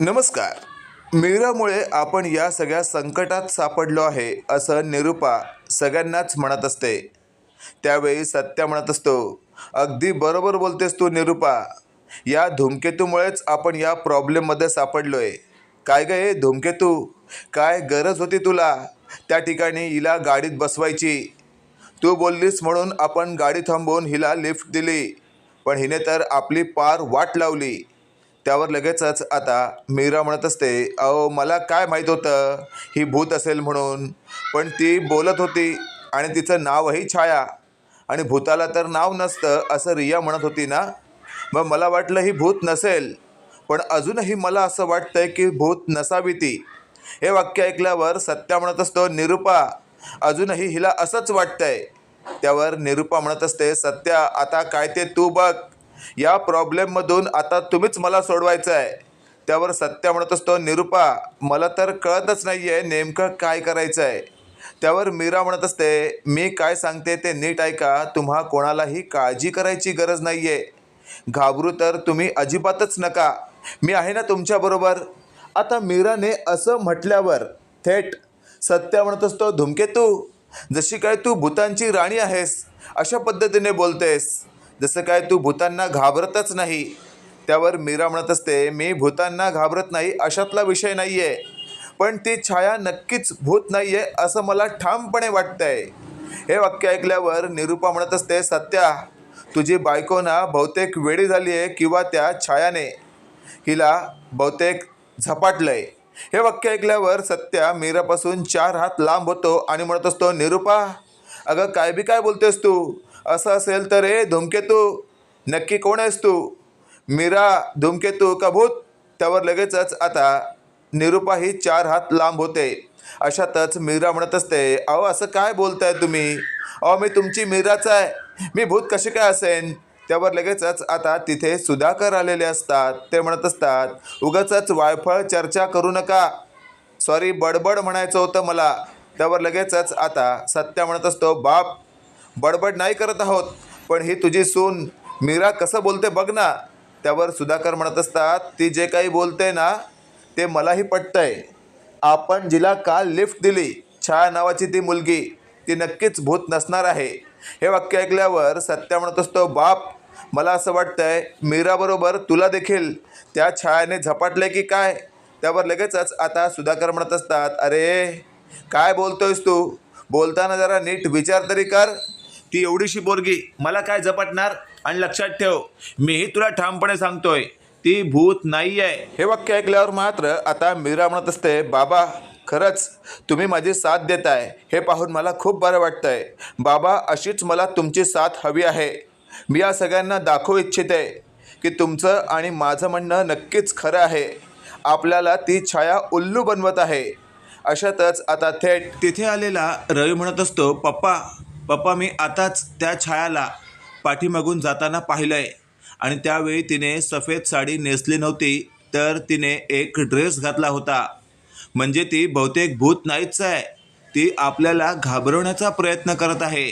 नमस्कार. मीरामुळे आपण या सगळ्या संकटात सापडलो आहे असं निरूपा सगळ्यांनाच म्हणत असते. त्यावेळी सत्या म्हणत असतो अगदी बरोबर बोलतेस तू निरूपा. या धूमकेतूमुळेच आपण या प्रॉब्लेममध्ये सापडलो आहे काय गं हे धूमकेतू? काय गरज होती तुला? त्या ठिकाणी हिला गाडीत बसवायची. तू बोललीस म्हणून आपण गाडी थांबवून हिला लिफ्ट दिली. पण हिने तर आपली पार वाट लावली. त्यावर लगेचच आता मीरा म्हणत असते अहो मला काय माहीत होतं? ही भूत असेल म्हणून. पण ती बोलत होती आणि तिचं नावही छाया. आणि भूताला तर नाव नसतं असं रिया म्हणत होती ना? मग मला वाटलं ही भूत नसेल. पण अजूनही मला असं वाटतंय की भूत नसावी ती. हे वाक्य ऐकल्यावर सत्या म्हणत असतो निरूपा अजूनही हिला असंच वाटतंय. त्यावर निरूपा म्हणत असते सत्या आता काय ते तू बघ. या प्रॉब्लेममधून आता तुम्हीच मला सोडवायचं आहे त्यावर सत्या म्हणत असतो निरूपा. मला तर कळतच नाही आहे नेमकं काय करायचं आहे त्यावर मीरा म्हणत असते मी काय सांगते ते नीट ऐका. तुम्हा कोणालाही काळजी करायची गरज नाही आहे घाबरू तर तुम्ही अजिबातच नका. मी आहे ना तुमच्याबरोबर आता मीराने असं म्हटल्यावर थेट सत्य म्हणत असतो धुमकेतू जशी काय तू भूतांची राणी आहेस अशा पद्धतीने बोलतेस. जसं काय तू भूतांना घाबरतच नाही त्यावर मीरा म्हणत असते मी भूतांना घाबरत नाही अशातला विषय नाही आहे पण ती छाया नक्कीच भूत नाही आहे असं मला ठामपणे वाटतंय. हे वाक्य ऐकल्यावर निरूपा म्हणत असते सत्या तुझी बायको ना बहुतेक वेळी झाली आहे किंवा त्या छायाने हिला बहुतेक झपाटलंय. हे वाक्य ऐकल्यावर सत्या मीरापासून चार हात लांब होतो आणि म्हणत असतो निरूपा अगं काय बी काय बोलतेस तू? असं असेल तर ए धूमकेतू नक्की कोण आहेस तू? मीरा धूमकेतू का भूत? त्यावर लगेचच आता निरूपा ही चार हात लांब होते. अशातच मीरा म्हणत असते अहो असं काय बोलताय तुम्ही? अहो मी तुमची मीराच आहे. मी भूत कशी काय असेन? त्यावर लगेचच आता तिथे सुधाकर आलेले असतात. ते म्हणत असतात उगाचच वायफळ चर्चा करू नका. सॉरी बडबड म्हणायचं होतं मला. त्यावर लगेचच आता सत्या म्हणत असतो बाप बडबड नाही करत आहोत. पण ही तुझी सून मीरा कसं बोलते बघ ना. त्यावर सुधाकर म्हणत असतात ती जे काही बोलते ना ते मलाही पटतंय. आपण जिला काल लिफ्ट दिली छाया नावाची ती मुलगी ती नक्कीच भूत नसणार आहे. हे वाक्य ऐकल्यावर सत्या म्हणत असतो बाप मला असं वाटतंय मीराबरोबर तुला देखील त्या छायाने झपाटले की काय? त्यावर लगेचच आता सुधाकर म्हणत असतात अरे काय बोलतोयस तू? बोलताना जरा नीट विचार तरी कर. ती एवढीशी पोरगी मला काय झपटणार? आणि लक्षात ठेव मीही तुला ठामपणे सांगतोय ती भूत नाही आहे. हे वाक्य ऐकल्यावर मात्र आता मीरा म्हणत असते बाबा खरंच तुम्ही माझी साथ देताय. हे पाहून मला खूप बरं वाटतंय. बाबा अशीच मला तुमची साथ हवी आहे. मी या सगळ्यांना दाखवू इच्छिते की तुमचं आणि माझं म्हणणं नक्कीच खरं आहे. आपल्याला ती छाया उल्लू बनवत आहे. अशातच आता थेट तिथे आलेला रवी म्हणत असतो पप्पा पप्पा मी आताच त्या छायाला पाठीमागून जाताना पाहिलं आहे आणि त्यावेळी तिने सफेद साडी नेसली नव्हती तर तिने एक ड्रेस घातला होता. म्हणजे ती बहुतेक भूत नाहीच आहे. ती आपल्याला घाबरवण्याचा प्रयत्न करत आहे.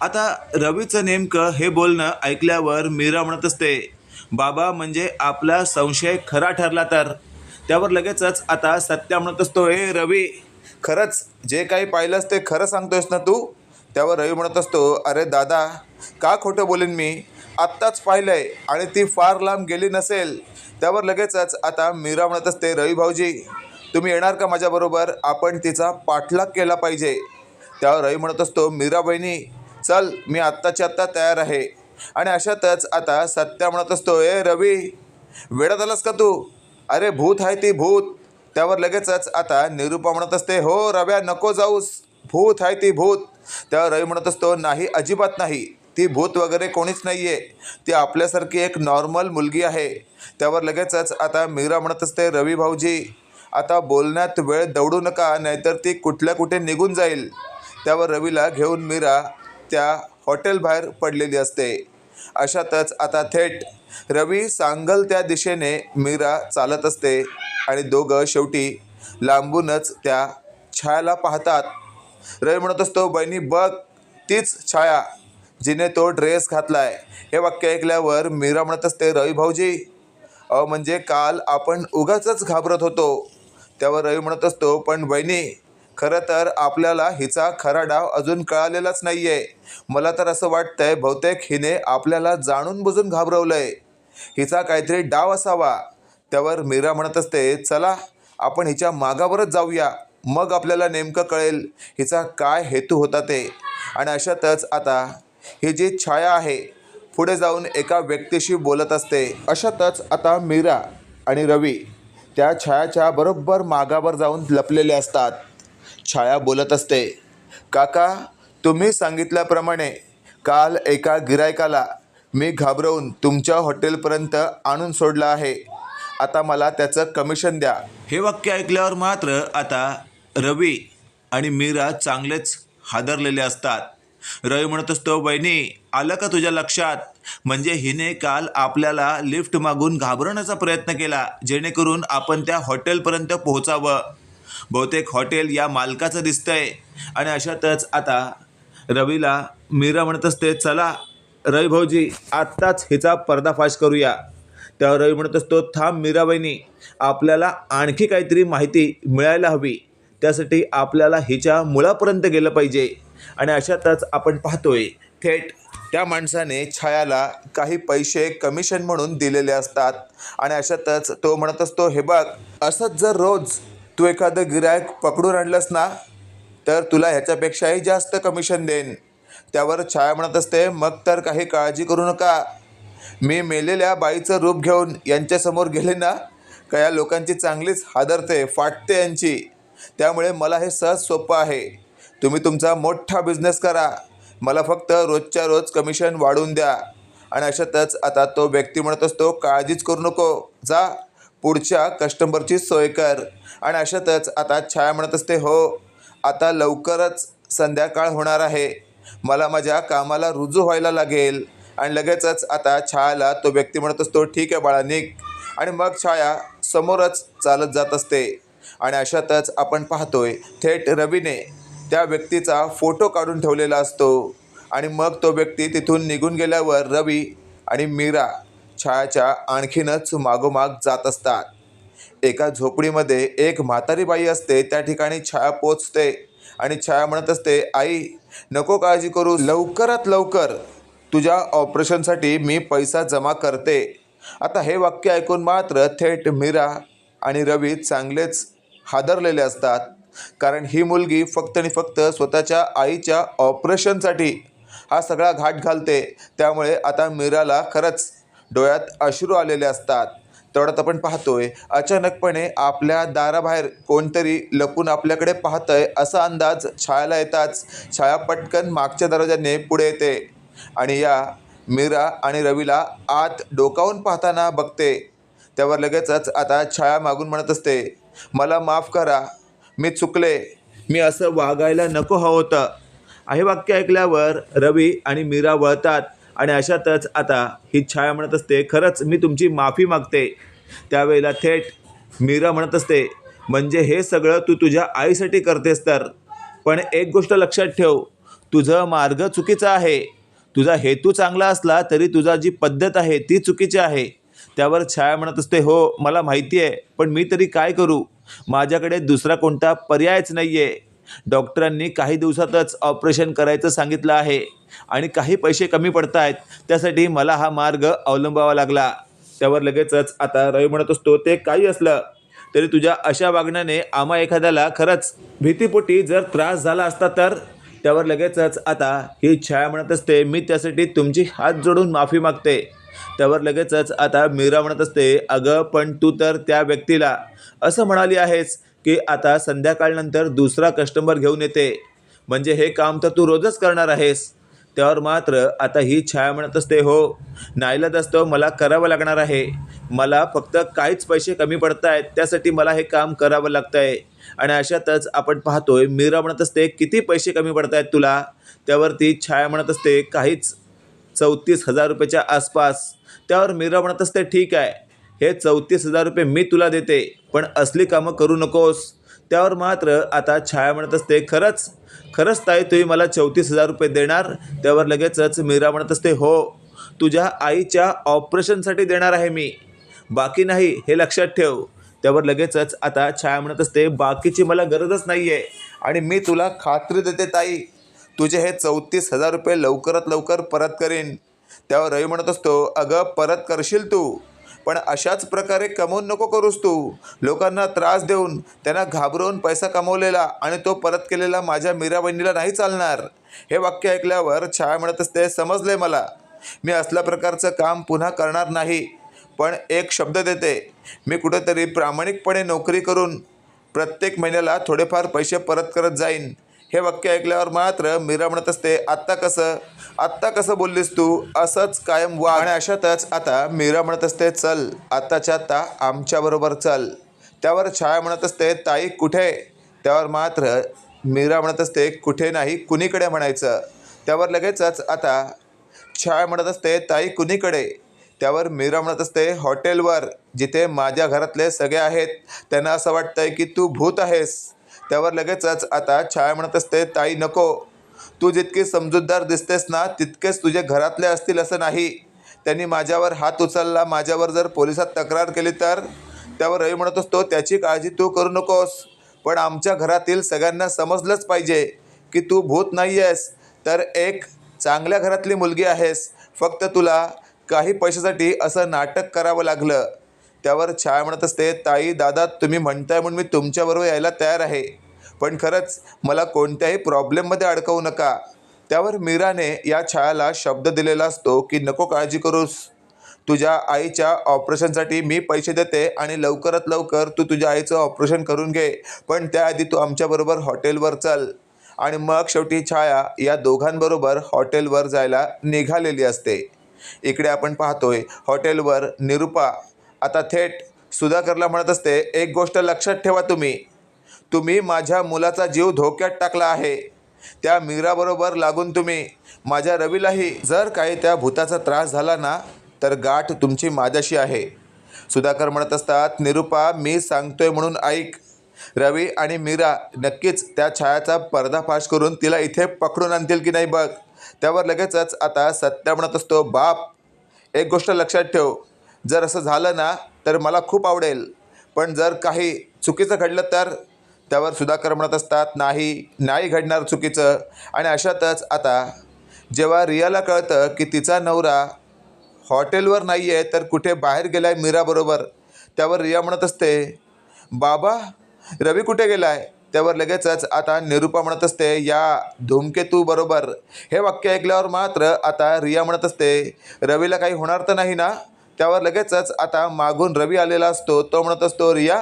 आता रवीचं नेमकं हे बोलणं ऐकल्यावर मीरा म्हणत असते बाबा म्हणजे आपला संशय खरा ठरला तर? त्यावर लगेचच आता सत्या म्हणत असतो हे रवी खरंच जे काही पाहिलंस ते खरं सांगतोयस ना तू? त्यावर रवी म्हणत असतो अरे दादा का खोटं बोलेन मी? आत्ताच पाहिलंय आणि ती फार लांब गेली नसेल. त्यावर लगेचच आता मीरा म्हणत असते रवी भाऊजी तुम्ही येणार का माझ्याबरोबर आपण तिचा पाठलाग केला पाहिजे. त्यावर रवी म्हणत असतो मीरा बहिणी चल मी आत्ताच्या आत्ता तयार आहे. आणि अशातच आता सत्या म्हणत असतो ए रवी वेळात आलास का तू? अरे भूत आहे ती भूत. त्यावर लगेचच आता निरूपा म्हणत असते हो रव्या नको जाऊस. भूत आहे ती भूत. त्यावर रवी म्हणत असतो नाही अजिबात नाही. ती भूत वगैरे कोणीच नाही आहे ती आपल्यासारखी एक नॉर्मल मुलगी आहे. त्यावर लगेचच आता मीरा म्हणत असते रवी भाऊजी आता बोलण्यात वेळ दौडू नका नाहीतर ती कुठल्या कुठे निघून जाईल. त्यावर रवीला घेऊन मीरा त्या हॉटेल बाहेर पडलेली असते. अशातच आता थेट रवी सांगल त्या दिशेने मीरा चालत असते आणि दोघं शेवटी लांबूनच त्या छायाला पाहतात. रवी म्हणत असतो बहिणी बघ तीच छाया जिने तो ड्रेस घातलाय. हे वाक्य ऐकल्यावर मीरा म्हणत असते रवी भाऊजी अ म्हणजे काल आपण उगाचच घाबरत होतो. त्यावर रवी म्हणत असतो पण बहिणी खरं तर आपल्याला हिचा खरा डाव अजून कळालेलाच नाही आहे मला तर असं वाटतंय बहुतेक हिने आपल्याला जाणून बुजून घाबरवलंय. हिचा काहीतरी डाव असावा. त्यावर मीरा म्हणत असते चला आपण हिच्या मागावरच जाऊया. मग आपल्याला नेमकं कळेल हिचा काय हेतू होता ते. आणि अशातच आता ही जी छाया आहे पुढे जाऊन एका व्यक्तीशी बोलत असते. अशातच आता मीरा आणि रवी त्या छायाच्या बरोबर मागावर जाऊन लपलेले असतात. छाया बोलत असते काका तुम्ही सांगितल्याप्रमाणे काल एका गिरायकाला मी घाबरवून तुमच्या हॉटेलपर्यंत आणून सोडलं आहे. आता मला त्याचं कमिशन द्या. हे वाक्य ऐकल्यावर मात्र आता रवी आणि मीरा चांगलेच हादरलेले असतात. रवी म्हणत असतो बहिणी आलं का तुझ्या लक्षात? म्हणजे हिने काल आपल्याला लिफ्ट मागून घाबरवण्याचा प्रयत्न केला जेणेकरून आपण त्या हॉटेलपर्यंत पोहोचावं. बहुतेक हॉटेल या मालकाचं दिसतंय. आणि अशातच आता रवीला मीरा म्हणत असते चला रवी भाऊजी आत्ताच हिचा पर्दाफाश करूया. त्यावर रवी म्हणत असतो थांब मीराबाईनी आपल्याला आणखी काहीतरी माहिती मिळायला हवी. त्यासाठी आपल्याला हिच्या मुळापर्यंत गेलं पाहिजे. आणि अशातच आपण पाहतोय थेट त्या माणसाने छायाला काही पैसे कमिशन म्हणून दिलेले असतात. आणि अशातच तो म्हणत असतो हे बघ असंच जर रोज तू एखादं गिरायक पकडून आणलंस ना तर तुला ह्याच्यापेक्षाही जास्त कमिशन देईन. त्यावर छाया म्हणत असते मग तर काही काळजी करू नका. मी मेलेल्या बाईचं रूप घेऊन यांच्यासमोर गेले ना का या लोकांची चांगलीच हादरते फाटते यांची. त्यामुळे मला हे सहज सोपं आहे. तुम्ही तुमचा मोठा बिझनेस करा. मला फक्त रोजच्या रोज कमिशन वाढवून द्या. आणि अशातच आता तो व्यक्ती म्हणत असतो काळजीच करू नको. जा. पुढच्या कस्टमरची सोय कर. आणि अशातच आता छाया म्हणत असते हो. आता लवकरच संध्याकाळ होणार आहे. मला माझ्या कामाला रुजू व्हायला लागेल. आणि लगेचच आता छायाला तो व्यक्ती म्हणत असतो ठीक आहे बाळा निक आणि मग छाया समोरच चालत जात असते. आणि अशातच आपण पाहतोय थेट रवीने त्या व्यक्तीचा फोटो काढून ठेवलेला असतो. आणि मग तो व्यक्ती तिथून निघून गेल्यावर रवी आणि मीरा छायाच्या आणखीनच मागोमाग जात असतात. एका झोपडीमध्ये एक म्हातारी बाई असते त्या ठिकाणी छाया पोचते आणि छाया म्हणत असते आई नको काळजी करू लवकरात लवकर तुझ्या ऑपरेशनसाठी मी पैसा जमा करते. आता हे वाक्य ऐकून मात्र थेट मीरा आणि रवी चांगलेच हादरलेले असतात. कारण ही मुलगी फक्त आणि फक्त स्वतःच्या आईच्या ऑपरेशनसाठी हा सगळा घाट घालते. त्यामुळे आता मीराला खरंच डोळ्यात अश्रू आलेले असतात. तेवढ्यात आपण पाहतोय अचानकपणे आपल्या दाराबाहेर कोणतरी लपून आपल्याकडे पाहतंय असा अंदाज छायाला येताच छाया पटकन मागच्या दरवाजाने पुढे येते आणि या मीरा आणि रवीला आत डोकावून पाहताना बघते. त्यावर लगेचच आता छाया मागून म्हणत असते मला माफ करा. मी चुकले. मी असं वागायला नको हवं होतं. हे वाक्य ऐकल्यावर रवी आणि मीरा वळतात आणि अशातच आता ही छाया म्हणत असते खरंच मी तुमची माफी मागते. त्यावेळेला थेट मीरा म्हणत असते म्हणजे हे सगळं तू तुझ्या आईसाठी करतेस तर. पण एक गोष्ट लक्षात ठेव. तुझं मार्ग चुकीचा आहे. तुझा हेतू चांगला असला तरी तुझा जी पद्धत आहे ती चुकीची आहे. त्यावर छाया म्हणत असते हो मला माहिती आहे पण मी तरी काय करू? माझ्याकडे दुसरा कोणता पर्यायच नाही आहे डॉक्टरांनी काही दिवसातच ऑपरेशन करायचं सांगितलं आहे आणि काही पैसे कमी पडत आहेत त्यासाठी मला हा मार्ग अवलंबावा लागला. त्यावर लगेचच आता रवी म्हणत असतो ते काही असलं तरी तुझ्या अशा वागण्याने आम्हा एखाद्याला खरंच भीतीपोटी जर त्रास झाला असता तर? त्यावर लगेचच आता ही छाया म्हणत असते मी त्यासाठी तुमची हात जोडून माफी मागते. त्यावर लगेचच आता मीरा म्हणत असते अगं पण तू तर त्या व्यक्तीला असं म्हणाली आहेस की आता संध्याकाळनंतर दुसरा कस्टमर घेऊन येते. म्हणजे हे काम तर तू रोजच करणार आहेस. त्यावर मात्र आता ही छाया म्हणत असते हो. नाईलाज असतो मला करावं लागणार आहे. मला फक्त काहीच पैसे कमी पडत आहेत त्यासाठी मला हे काम करावं लागतं आहे आणि अशातच आपण पाहतोय मीरा म्हणत असते किती पैसे कमी पडत आहेत तुला त्यावरती छाया म्हणत असते काहीच. चौतीस हजार रुपयाच्या आसपास. त्यावर मीरा म्हणत असते ठीक आहे. हे चौतीस हजार रुपये मी तुला देते पण असली कामं करू नकोस. त्यावर मात्र आता छाया म्हणत असते खरंच? खरंच ताई तुम्ही मला चौतीस हजार रुपये देणार? त्यावर लगेचच मीरा म्हणत असते हो. तुझ्या आईच्या ऑपरेशनसाठी देणार आहे मी. बाकी नाही हे लक्षात ठेव. त्यावर लगेचच आता छाया म्हणत असते बाकीची मला गरजच नाही आहे आणि मी तुला खात्री देते ताई. तुझे हे चौतीस हजार रुपये लवकरात लवकर परत करीन. त्यावर रवी म्हणत असतो अगं परत करशील तू? पण अशाच प्रकारे कमवून नको करूस तू. लोकांना त्रास देऊन त्यांना घाबरवून पैसा कमवलेला आणि तो परत केलेला माझ्या मीरा बहिणीला नाही चालणार. हे वाक्य ऐकल्यावर छाया म्हणत असते समजले मला. मी असल्या प्रकारचं काम पुन्हा करणार नाही पण एक शब्द देते. मी कुठेतरी प्रामाणिकपणे नोकरी करून प्रत्येक महिन्याला थोडेफार पैसे परत करत जाईन. हे वाक्य ऐकल्यावर मात्र मीरा म्हणत असते आत्ता कसं? आत्ता कसं बोललीस तू? असंच कायम वा आणि अशातच आता मीरा म्हणत असते चल आत्ताच्या आत्ता आमच्याबरोबर चल. त्यावर छाया म्हणत असते ताई कुठे? त्यावर मात्र मीरा म्हणत असते कुठे नाही कुणीकडे? म्हणायचं. त्यावर लगेचच आता छाया म्हणत असते ताई कुणीकडे? त्यावर मीरा म्हणत असते हॉटेलवर जिथे माझ्या घरातले सगळे आहेत त्यांना असं वाटतंय की तू भूत आहेस. त्यावर लगेचच आता छाया म्हणत असते ताई नको. तू जितकी समजूतदार दिसतेस ना तितकेच तुझे घरातले असतील असं नाही. त्यांनी माझ्यावर हात उचलला. माझ्यावर जर पोलिसात तक्रार केली तर? त्यावर रवी म्हणत असतो त्याची काळजी तू करू नकोस. पण आमच्या घरातील सगळ्यांना समजलंच पाहिजे की तू भूत नाही आहेस तर एक चांगल्या घरातली मुलगी आहेस. फक्त तुला काही पैशासाठी असं नाटक करावं लागलं. त्यावर छाया म्हणत असते ताई दादा तुम्ही म्हणताय म्हणून मी तुमच्याबरोबर यायला तयार आहे. पण खरंच मला कोणत्याही प्रॉब्लेममध्ये अडकवू नका. त्यावर मीराने या छायाला शब्द दिलेला असतो की नको काळजी करूस. तुझ्या आईच्या ऑपरेशनसाठी मी पैसे देते आणि लवकरात लवकर तू तुझ्या आईचं ऑपरेशन करून घे. पण त्याआधी तू आमच्याबरोबर हॉटेलवर चल. आणि मग शेवटी छाया या दोघांबरोबर हॉटेलवर जायला निघालेली असते. इकडे आपण पाहतोय हॉटेलवर निरुपा आता थेट सुधाकरला म्हणत असते एक गोष्ट लक्षात ठेवा तुम्ही. तुम्ही माझ्या मुलाचा जीव धोक्यात टाकला आहे. त्या मीराबरोबर लागून तुम्ही. माझ्या रवीलाही जर काही त्या भूताचा त्रास झाला ना तर गाठ तुमची माझ्याशी आहे. सुधाकर म्हणत असतात निरुपा मी सांगतोय म्हणून ऐक. रवी आणि मीरा नक्कीच त्या छायाचा पर्दाफाश करून तिला इथे पकडून आणतील की नाही बघ. त्यावर लगेचच आता सत्या म्हणत असतो बाप एक गोष्ट लक्षात ठेव. जर असं झालं ना तर मला खूप आवडेल. पण जर काही चुकीचं घडलं तर त्यावर सुधाकर म्हणत असतात नाही नाही घडणार चुकीचं. आणि अशातच आता जेव्हा रियाला कळतं की तिचा नवरा हॉटेलवर नाही आहे तर कुठे बाहेर गेला आहे मीराबरोबर त्यावर रिया म्हणत असते बाबा रवी कुठे गेला आहे त्यावर लगेचच आता निरुपा म्हणत असते या धूमकेतू बरोबर. हे वाक्य ऐकल्यावर मात्र आता रिया म्हणत असते रवीला काही होणार तर नाही ना? त्यावर लगेचच आता मागून रवी आलेला असतो. तो म्हणत असतो रिया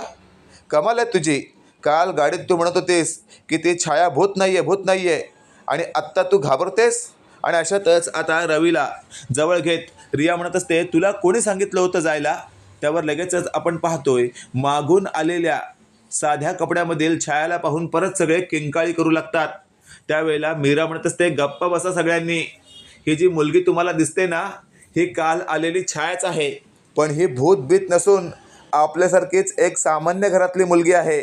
कमाल आहे तुझी. काल गाडीत तू म्हणत होतीस की ती छाया भूत नाही आहे भूत नाही आहे आणि आत्ता तू घाबरतेस? आणि अशातच आता रवीला जवळ घेत रिया म्हणत असते तुला कोणी सांगितलं होतं जायला? त्यावर लगेचच आपण पाहतोय मागून आलेल्या साध्या कपड्यामधील छायाला पाहून परत सगळे किंकाळी करू लागतात. त्यावेळेला मीरा म्हणत असते गप्पा बसा सगळ्यांनी. ही जी मुलगी तुम्हाला दिसते ना ही काल आलेली छायाच आहे. पण ही भूतभीत नसून आपल्यासारखीच एक सामान्य घरातली मुलगी आहे.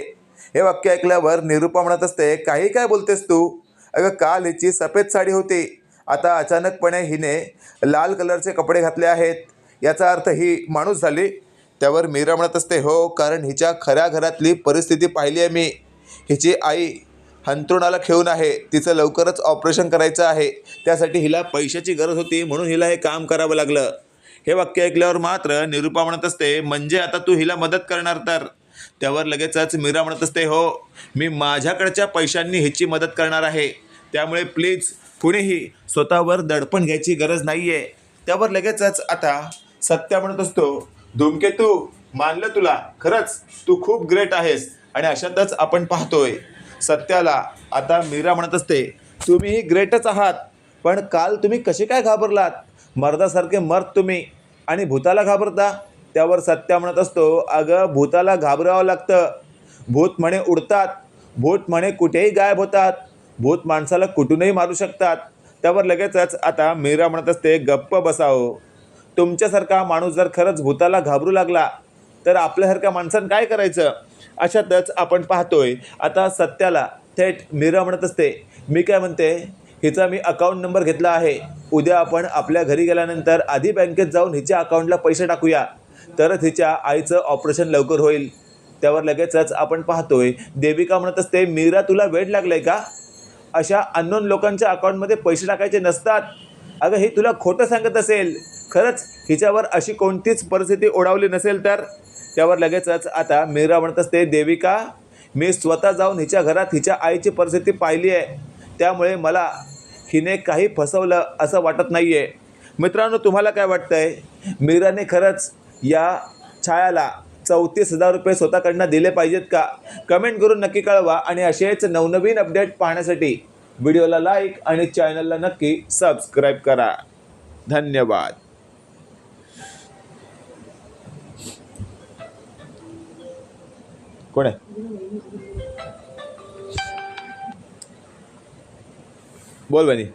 हे वाक्य ऐकल्यावर निरुपा म्हणत असते काही काय बोलतेस तू? अगं काल हिची सफेद साडी होती. आता अचानकपणे हिने लाल कलरचे कपडे घातले आहेत. याचा अर्थ ही माणूस झाली. त्यावर मीरा म्हणत असते हो कारण हिच्या खऱ्या घरातली परिस्थिती पाहिली आहे मी. हिची आई हंतरुणाला खेळून आहे. तिचं लवकरच ऑपरेशन करायचं आहे. त्यासाठी हिला पैशाची गरज होती म्हणून हिला हे काम करावं लागलं. हे वाक्य ऐकल्यावर मात्र निरुपा म्हणत असते म्हणजे आता तू हिला मदत करणार तर? त्यावर लगेचच मीरा म्हणत असते हो मी माझ्याकडच्या पैशांनी हिची मदत करणार आहे. त्यामुळे प्लीज कुणीही स्वतःवर दडपण घ्यायची गरज नाही आहे त्यावर लगेचच आता सत्या म्हणत असतो धूमकेतू मानलं तुला खरंच तू खूप ग्रेट आहेस आणि अशातच आपण पाहतोय. सत्याला. आता मीरा म्हणत असते तुम्ही ग्रेटच आहात पण काल तुम्ही कसे काय घाबरलात? मर्दासारखे मर्द तुम्ही. आणि भूताला घाबरता? त्यावर सत्या म्हणत असतो अगं भूताला घाबरावं लागतं. भूत म्हणे उडतात. भूत म्हणे कुठेही गायब होतात. भूत माणसाला कुठूनही मारू शकतात. त्यावर लगेचच आता मीरा म्हणत असते गप्प बसावं तुमच्यासारखा माणूस जर खरंच भूताला घाबरू लागला तर आपल्यासारख्या माणसानं काय करायचं? अशातच आपण पाहतोय आता सत्याला थेट मीरा म्हणत असते. मी काय म्हणते? हिचा मी अकाउंट नंबर घेतला आहे. उद्या आपण आपल्या घरी गेल्यानंतर आधी बँकेत जाऊन हिच्या अकाउंटला पैसे टाकूया. तरच हिच्या आईचं ऑपरेशन लवकर होईल. त्यावर लगेचच आपण पाहतोय देविका म्हणत असते मीरा तुला वेळ लागलाय का? अशा अननोन लोकांच्या अकाउंटमध्ये पैसे टाकायचे नसतात. अगं हे तुला खोटं सांगत असेल. खरंच हिच्यावर अशी कोणतीच परिस्थिती ओढावली नसेल तर? त्यावर लगेचच आता मीरा म्हणत असते देविका मी स्वतः जाऊन हिच्या घरात हिच्या आईची परिस्थिती पाहिली आहे. त्यामुळे मला हिने काही फसवलं असं वाटत नाही आहे मित्रांनो तुम्हाला काय वाटतं आहे मीराने खरंच या छायाला चौतीस हजार रुपये स्वतःकडनं दिले पाहिजेत का? कमेंट करून नक्की कळवा आणि असेच नवनवीन अपडेट पाहण्यासाठी व्हिडिओला लाईक आणि चॅनलला नक्की सबस्क्राईब करा. धन्यवाद. कोण आहे? बोल बनी.